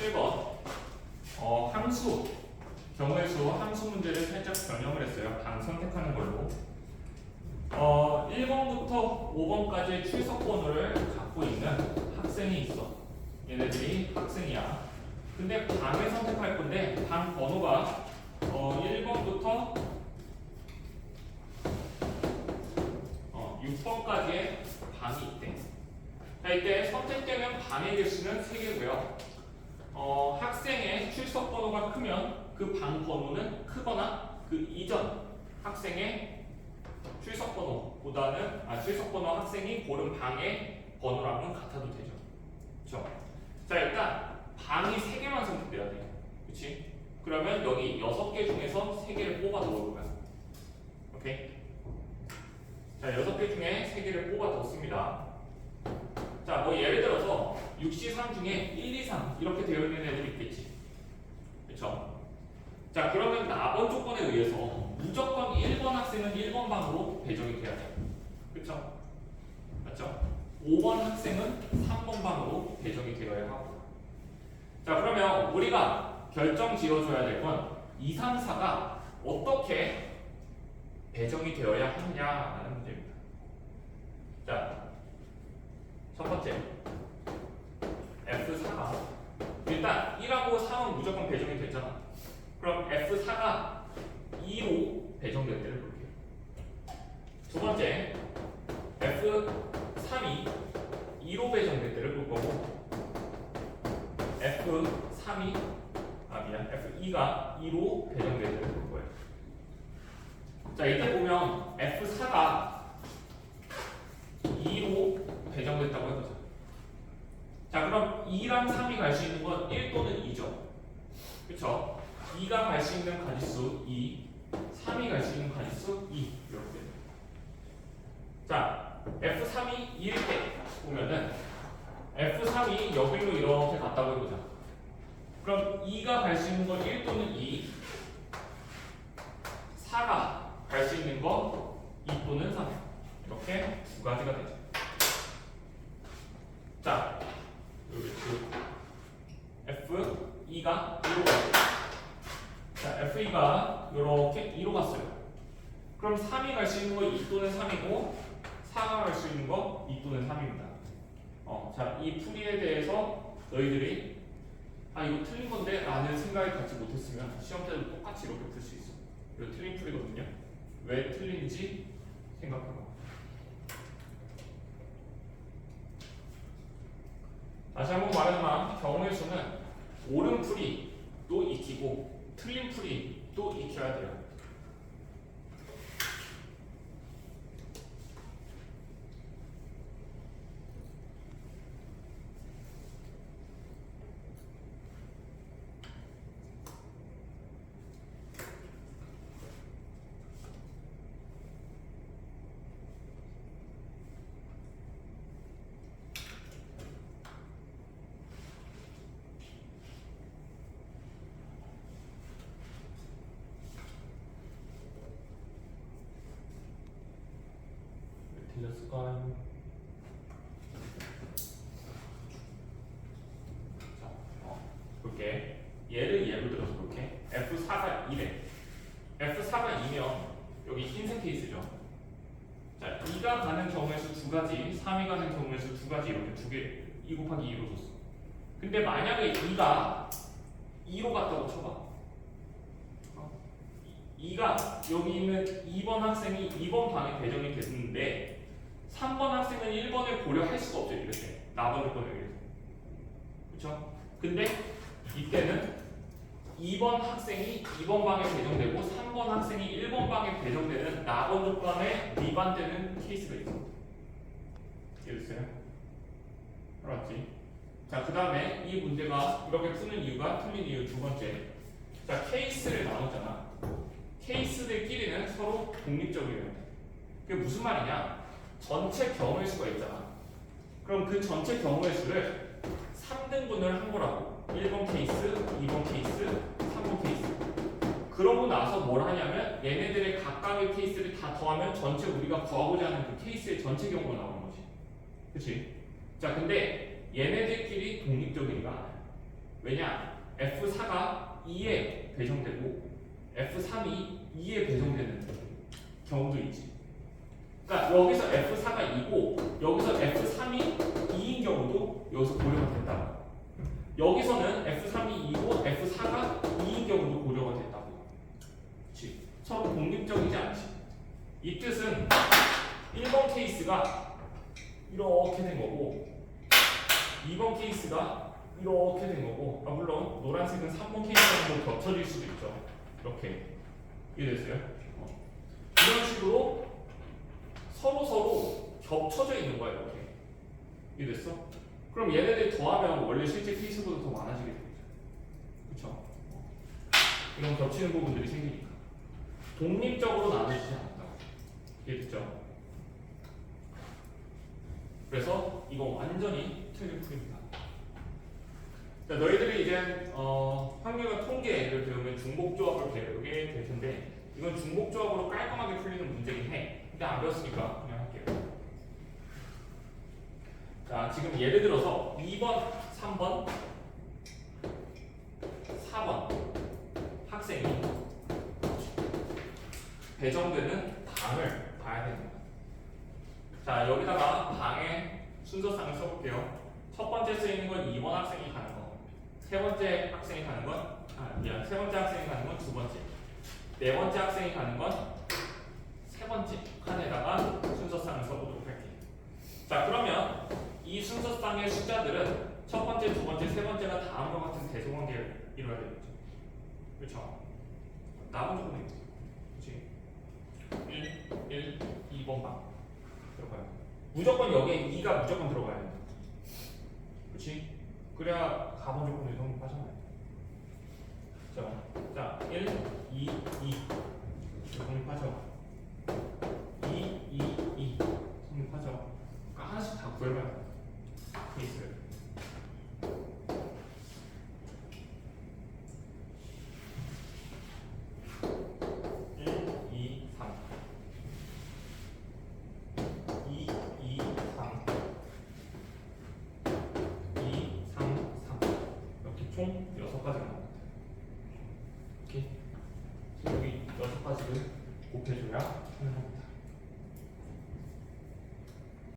7번 어, 함수 경우의 수 함수 문제를 살짝 변형을 했어요. 방 선택하는 걸로. 어, 1번부터 5번까지의 출석 번호를 갖고 있는 학생이 있어. 얘네들이 학생이야. 근데 방을 선택할 건데 방 번호가 어, 1번부터 어, 6번까지의 방이 있대. 자, 이때 선택되는 방의 개수는 3개고요. 어, 학생의 출석 번호가 크면 그 방 번호는 크거나 그 이전 학생의 출석 번호보다는 아 출석 번호 학생이 고른 방의 번호랑은 같아도 되죠. 자 일단 방이 3개만 선택돼야 돼. 그렇지? 그러면 여기 6개 중에서 3개를 뽑아 넣을 거야. 오케이? 자 6개 중에 3개를 뽑아 넣습니다. 자, 뭐 예를 들어서 6C3 중에 1, 2, 3 이렇게 되어 있는 애들이 있겠지. 그렇죠? 자, 그러면 나번 조건에 의해서 무조건 1번 학생은 1번 방으로 배정이 돼야 돼. 그렇죠? 맞죠? 5번 학생은 3번 방으로 배정이 되어야 하고. 자, 그러면 우리가 결정 지어줘야 될 건 2, 3, 4가 어떻게 배정이 되어야 하느냐라는 문제입니다. 자, 첫 번째 F4가 일단 1하고 3은 무조건 배정이 됐잖아. 그럼 F4가 2로 배정될 때를 볼게요. 두 번째 F3이 2로 배정될 때를 볼 거고 F3이 아 미안 F2가 2로 배정될 때를 볼 거예요. 자 이때 보면 F4가 2로 배정됐다고 해보자. 자, 그럼 2랑 3이 갈 수 있는 건 1 또는 2죠. 그쵸? 2가 갈 수 있는 가지수 2, 3이 갈 수 있는 가지수 2. 이렇게. 자, F3이 2일 때 보면은 F3이 여기로 이렇게 갔다고 해보자. 그럼 2가 갈 수 있는 건 1 또는 2, 4가 갈 수 있는 거2 또는 3. 이렇게 두 가지가 되죠. 자, 여기 그 F2가 2로 갔어요. 자, F2가 이렇게 2로 갔어요. 그럼 3이 갈 수 있는 거 2 또는 3이고 4가 갈수 있는 거 2 또는 3입니다. 어, 자, 이 풀이에 대해서 너희들이 아 이거 틀린 건데 라는 생각이 갖지 못했으면 시험 때도 똑같이 이렇게 풀 수 있어. 이거 틀린 풀이거든요. 왜 틀린지 생각해봐. 다시 한번 말하지만 경우의 수는 옳은 풀이 또 익히고 틀린 풀이 또 익혀야 돼요. 왜 틀렸을까요? 자, 어, 볼게. 얘를 예로 들어서 볼게. F4가 2래. F4가 2면 여기 흰색 케이스죠. 자, 2가 가는 경우의 수 두 가지, 3이 가는 경우의 수 두 가지 이렇게 두 개, 2 곱하기 2로 줬어. 근데 만약에 2가 2로 갔다고 쳐봐. 어? 2가 여기 있는 2번 학생이 2번 방에 배정이 됐는데 3번 학생은 1번을 고려할 수가 없죠 이렇게 나번 조건에 의해서 그렇죠? 근데 이때는 2번 학생이 2번 방에 배정되고 3번 학생이 1번 방에 배정되는 나번 조건에 위반되는 케이스가 있어 이해됐어요? 알았지? 자, 그 다음에 이 문제가 이렇게 푸는 이유가 틀린 이유 두 번째. 자, 케이스를 나눴잖아. 케이스들끼리는 서로 독립적이어야 돼. 그게 무슨 말이냐? 전체 경우의 수가 있잖아. 그럼 그 전체 경우의 수를 3등분을 한 거라고. 1번 케이스, 2번 케이스, 3번 케이스. 그러고 나서 뭘 하냐면 얘네들의 각각의 케이스를 다 더하면 전체 우리가 구하고자 하는 그 케이스의 전체 경우가 나오는 거지. 그치? 자, 근데 얘네들끼리 않아요. 왜냐? F4가 2에 배정되고 F3이 2에 배정되는 경우도 있지. 그러니까 여기서 F4가 2고 여기서 F3이 2인 경우도 여기서 고려가 된다. 여기서는 F3이 2고 F4가 2인 경우도 고려가 된다고. 그렇지. 서로 독립적이지 않지. 이 뜻은 1번 케이스가 이렇게 된 거고 2번 케이스가 이렇게 된 거고 아 물론 노란색은 3번 케이스랑 좀 겹쳐질 수도 있죠. 이렇게 이해됐어요? 어. 이런 식으로 서로 서로 겹쳐져 있는 거야 이렇게 이해됐어? 그럼 얘네들 더하면 원래 실제 케이스보다 더 많아지게 되겠죠. 그렇죠? 이런 겹치는 부분들이 생기니까 독립적으로 나누지 않는다고 이해됐죠? 그래서 이거 완전히 틀린 풀입니다. 자, 너희들이 이제 어, 확률과 통계를 배우면 중복조합을 배우게 될 텐데 이건 중복조합으로 깔끔하게 풀리는 문제긴 해. 근데 안 배웠으니까 그냥 할게요. 자, 지금 예를 들어서 2번, 3번, 4번 학생이 배정되는 방을 봐야 됩니다. 자, 여기다가 방의 순서상을 써볼게요. 첫 번째 쓰이는 건 2번 학생이 가는 거. 세 번째 학생이 가는 건, 아, 미안, 세 번째 학생이 가는 건 두 번째. 네 번째 학생이 가는 건세 번째 칸에다가 순서상을 써보도록 할게요. 자, 그러면 이 순서상의 숫자들은 첫 번째, 두 번째, 세 번째가 다음과 같은 대소관계를 이루어야 되겠죠. 그렇죠? 남은 조건이 그렇지? 1, 1, 2번 방 들어가요. 무조건 여기에 2가 무조건 들어가야 돼. 그렇지? 그래야 가본 조건이 성립하잖아요. 자, 자, 1, 2, 2 성립하죠. 2, 2, 2 성립하죠. 그러니까 하나씩 다 구해봐요. 케이스를. 일, 이, 삼. 이, 이, 삼. 이, 삼, 삼. 이